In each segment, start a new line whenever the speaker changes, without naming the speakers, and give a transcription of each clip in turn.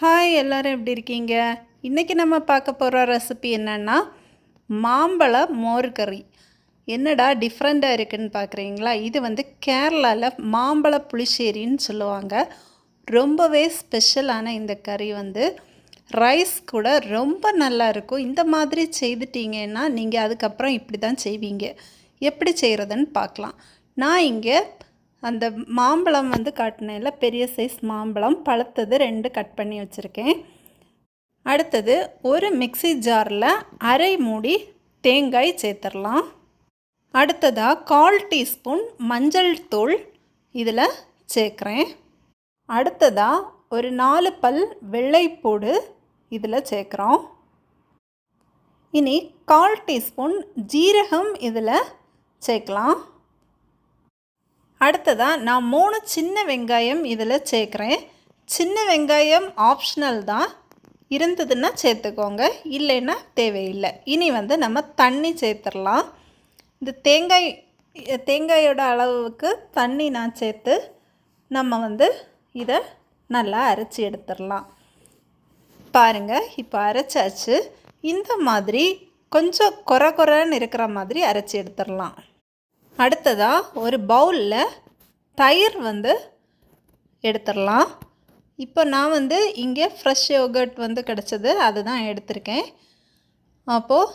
Hi எல்லோரும் எப்படி இருக்கீங்க? இன்றைக்கி நம்ம பார்க்க போகிற ரெசிபி என்னென்னா மாம்பழ மோர் கறி. என்னடா டிஃப்ரெண்ட்டாக இருக்குதுன்னு பார்க்குறீங்களா? இது வந்து கேரளாவில் மாம்பழ புளிச்சேரின்னு சொல்லுவாங்க. ரொம்பவே ஸ்பெஷலான இந்த கறி வந்து. ரைஸ் கூட ரொம்ப நல்லா இருக்கும். இந்த மாதிரி செய்துட்டீங்கன்னா நீங்கள் அதுக்கப்புறம் இப்படி தான் செய்வீங்க. எப்படி செய்கிறதுன்னு பார்க்கலாம். நான் இங்கே அந்த மாம்பழம் வந்து காட்டினேன்ல பெரிய சைஸ் மாம்பழம். பழுத்தது ரெண்டு கட் பண்ணி வச்சுருக்கேன். அடுத்தது ஒரு மிக்ஸி ஜாரில் அரை மூடி தேங்காய் சேர்த்துடலாம். அடுத்ததாக கால் டீஸ்பூன் மஞ்சள் தூள் இதில் சேர்க்குறேன். அடுத்ததாக ஒரு நாலு பல் வெள்ளைப்பூடு இதில் சேர்க்குறோம். இனி கால் டீஸ்பூன் ஜீரகம் இதில் சேர்க்கலாம். அடுத்ததாக நான் மூணு சின்ன வெங்காயம் இதில் சேர்க்குறேன். சின்ன வெங்காயம் ஆப்ஷனல் தான். இருந்ததுன்னா சேர்த்துக்கோங்க. இல்லைன்னா தேவையில்லை. இனி வந்து நம்ம தண்ணி சேர்த்துடலாம். இந்த தேங்காய் தேங்காயோட அளவுக்கு தண்ணி நான் சேர்த்து நம்ம வந்து இதை நல்லா அரைச்சி எடுத்துடலாம். பாருங்கள் இப்போ அரைச்சாச்சு. இந்த மாதிரி கொஞ்சம் குறை குறைன்னு இருக்கிற மாதிரி அரைச்சி எடுத்துடலாம். அடுத்ததாக ஒரு பவுலில் தயிர் வந்து எடுத்துடலாம். இப்போ நான் வந்து இங்கே ஃப்ரெஷ் யோகர்ட் வந்து கிடச்சது அதுதான் எடுத்திருக்கேன். அப்போது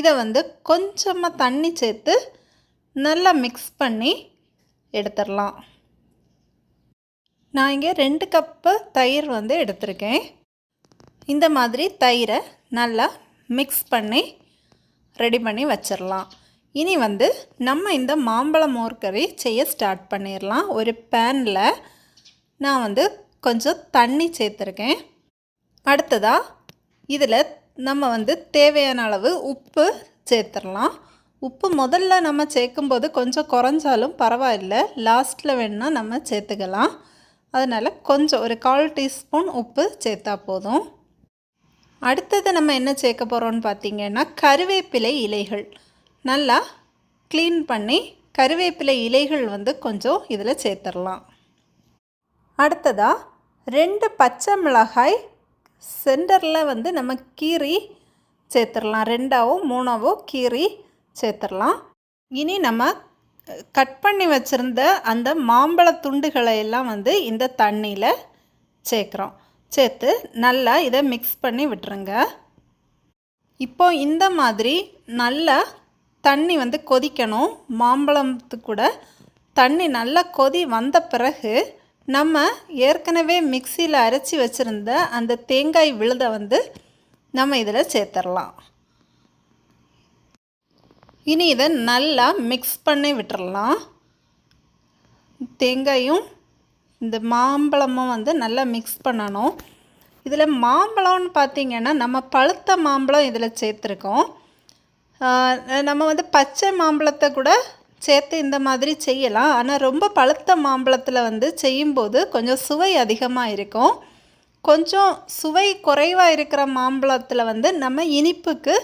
இதை வந்து கொஞ்சமாக தண்ணி சேர்த்து நல்லா மிக்ஸ் பண்ணி எடுத்துடலாம். நான் இங்கே ரெண்டு கப்பு தயிர் வந்து எடுத்திருக்கேன். இந்த மாதிரி தயிரை நல்லா மிக்ஸ் பண்ணி ரெடி பண்ணி வச்சிடலாம். இனி வந்து நம்ம இந்த மாம்பழ மோர்கறி செய்ய ஸ்டார்ட் பண்ணிடலாம் ஒரு பேனில் நான் வந்து கொஞ்சம் தண்ணி சேர்த்துருக்கேன். அடுத்ததாக இதில் நம்ம வந்து தேவையான அளவு உப்பு சேர்த்துடலாம் உப்பு முதல்ல நம்ம சேர்க்கும்போது கொஞ்சம் குறைஞ்சாலும் பரவாயில்ல. லாஸ்ட்டில் வேணால் நம்ம சேர்த்துக்கலாம். அதனால் கொஞ்சம் ஒரு கால் டீஸ்பூன் உப்பு சேர்த்தா போதும். அடுத்தது நம்ம என்ன சேர்க்க போகிறோம்னு பார்த்திங்கன்னா கருவேப்பிலை இலைகள். நல்லா க்ளீன் பண்ணி கருவேப்பிலை இலைகள் வந்து கொஞ்சம் இதில் சேர்த்துடலாம். அடுத்ததாக ரெண்டு பச்சை மிளகாய் சென்டரில் வந்து நம்ம கீரி சேர்த்துடலாம். ரெண்டாவோ மூணாவோ கீரி சேர்த்துடலாம். இனி நம்ம கட் பண்ணி வச்சுருந்த அந்த மாம்பழ துண்டுகளை எல்லாம் வந்து இந்த தண்ணியில் சேர்க்குறோம். சேர்த்து நல்லா இதை மிக்ஸ் பண்ணி விட்டுருங்க. இப்போ இந்த மாதிரி நல்லா தண்ணி வந்து கொதிக்கணும். மாம்பழத்துக்கு கூட தண்ணி நல்லா கொதி வந்த பிறகு நம்ம ஏற்கனவே மிக்சியில் அரைச்சி வச்சுருந்த அந்த தேங்காய் விழுதை வந்து நம்ம இதில் சேர்த்துடலாம் இனி இதை நல்லா மிக்ஸ் பண்ணி விட்டுறலாம் தேங்காயும் இந்த மாம்பழமும் வந்து நல்லா மிக்ஸ் பண்ணணும். இதில் மாம்பழம்னு பார்த்திங்கன்னா நம்ம பழுத்த மாம்பழம் இதில் சேர்த்துருக்கோம். நம்ம வந்து பச்சை மாம்பழத்தை கூட சேர்த்து இந்த மாதிரி செய்யலாம். ஆனால் ரொம்ப பழுத்த மாம்பழத்தில் வந்து செய்யும்போது கொஞ்சம் சுவை அதிகமாக இருக்கும். கொஞ்சம் சுவை குறைவாக இருக்கிற மாம்பழத்தில் வந்து நம்ம இனிப்புக்கு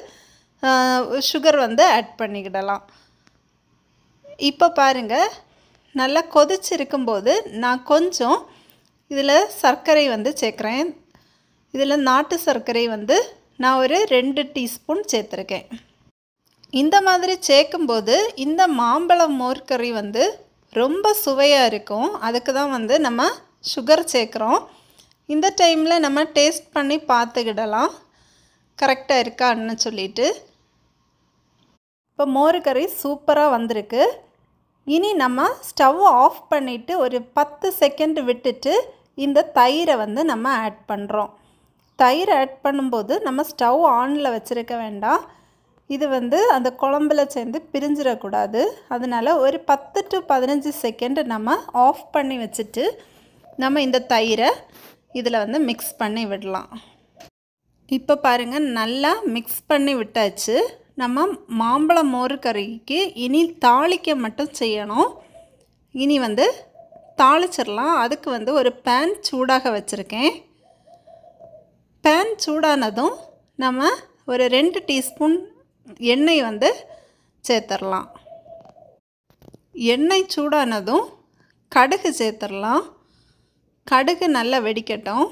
சுகர் வந்து ஆட் பண்ணிக்கிடலாம். இப்போ பாருங்கள் நல்லா கொதிச்சிருக்கும்போது நான் கொஞ்சம் இதில் சர்க்கரை வந்து சேர்க்குறேன். இதில் நாட்டு சர்க்கரை வந்து நான் ஒரு ரெண்டு டீஸ்பூன் சேர்த்துருக்கேன். இந்த மாதிரி சேர்க்கும்போது இந்த மாம்பழம் மோர்கறி வந்து ரொம்ப சுவையாக இருக்கும். அதுக்கு தான் வந்து நம்ம சுகர் சேர்க்குறோம். இந்த டைமில் நம்ம டேஸ்ட் பண்ணி பார்த்துக்கிடலாம். கரெக்டாக இருக்கான்னு சொல்லிட்டு. இப்போ மோர் கறி சூப்பராக வந்திருக்கு. இனி நம்ம ஸ்டவ் ஆஃப் பண்ணிவிட்டு ஒரு பத்து செகண்ட் விட்டுட்டு இந்த தயிரை வந்து நம்ம ஆட் பண்ணுறோம் தயிர் ஆட் பண்ணும்போது நம்ம ஸ்டவ் ஆனில் வச்சுருக்க வேண்டாம். இது வந்து அந்த குழம்புல சேர்ந்து பிரிஞ்சிடக்கூடாது. அதனால் ஒரு பத்து டு பதினஞ்சு செகண்டு நம்ம ஆஃப் பண்ணி வச்சுட்டு நம்ம இந்த தயிரை இதில் வந்து மிக்ஸ் பண்ணி விடலாம். இப்போ பாருங்கள் நல்லா மிக்ஸ் பண்ணி விட்டாச்சு. நம்ம மாம்பழ மோர் கறிக்கு இனி தாளிக்க மட்டும் செய்யணும். இனி வந்து தாளிச்சிடலாம். அதுக்கு வந்து ஒரு பேன் சூடாக வச்சுருக்கேன். பேன் சூடானதும் நம்ம ஒரு ரெண்டு டீஸ்பூன் எண்ணெய் வந்து சேர்த்துடலாம் எண்ணெய் சூடானதும் கடுகு சேர்த்துடலாம் கடுகு நல்லா வெடிக்கட்டும்.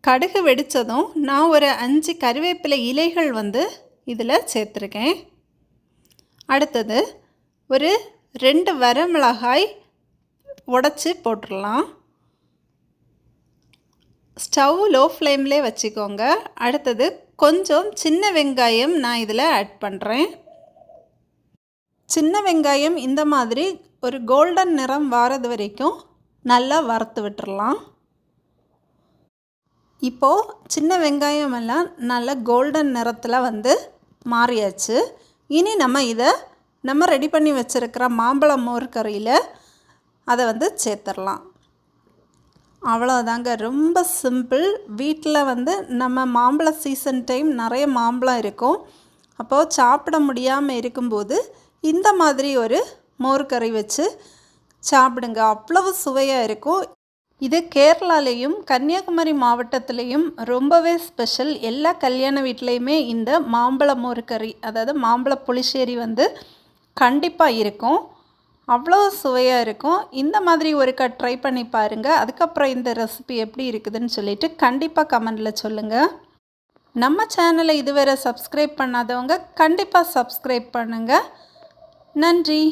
கடுகு வெடித்ததும் நான் ஒரு அஞ்சு கருவேப்பிலை இலைகள் வந்து இதில் சேர்த்துருக்கேன். அடுத்தது ஒரு ரெண்டு வரமிளகாய் உடச்சி போட்டுடலாம் ஸ்டவ் லோ ஃப்ளேம்லேயே வச்சுக்கோங்க. அடுத்தது கொஞ்சம் சின்ன வெங்காயம் நான் இதில் ஆட் பண்ணுறேன் சின்ன வெங்காயம் இந்த மாதிரி ஒரு கோல்டன் நிறம் வாரது வரைக்கும் நல்லா வறுத்து விட்டுறலாம். இப்போது சின்ன வெங்காயம் எல்லாம் நல்ல கோல்டன் நிறத்தில் வந்து மாறியாச்சு. இனி நம்ம இதை நம்ம ரெடி பண்ணி வச்சுருக்கிற மாம்பழம் மோர் கறியில் அதை வந்து சேர்த்துடலாம் அவ்வளோதாங்க ரொம்ப சிம்பிள். வீட்டில் வந்து நம்ம மாம்பழ சீசன் டைம் நிறைய மாம்பழம் இருக்கும். அப்போது சாப்பிட முடியாமல் இருக்கும்போது இந்த மாதிரி ஒரு மோர்கறி வச்சு சாப்பிடுங்க. அவ்வளவு சுவையாக இருக்கும். இது கேரளாலேயும் கன்னியாகுமரி மாவட்டத்துலேயும் ரொம்பவே ஸ்பெஷல் எல்லா கல்யாண வீட்லேயுமே இந்த மாம்பழ மோர்கறி அதாவது மாம்பழ புளிச்சேரி வந்து கண்டிப்பாக இருக்கும். அவ்வளோ சுவையாக இருக்கும். இந்த மாதிரி ஒருக்கா ட்ரை பண்ணி பாருங்கள் அதுக்கப்புறம் இந்த ரெசிபி எப்படி இருக்குதுன்னு சொல்லிட்டு கண்டிப்பாக கமெண்டில் சொல்லுங்கள் நம்ம சேனலை இதுவரை சப்ஸ்கிரைப் பண்ணாதவங்க கண்டிப்பாக சப்ஸ்கிரைப் பண்ணுங்கள் நன்றி.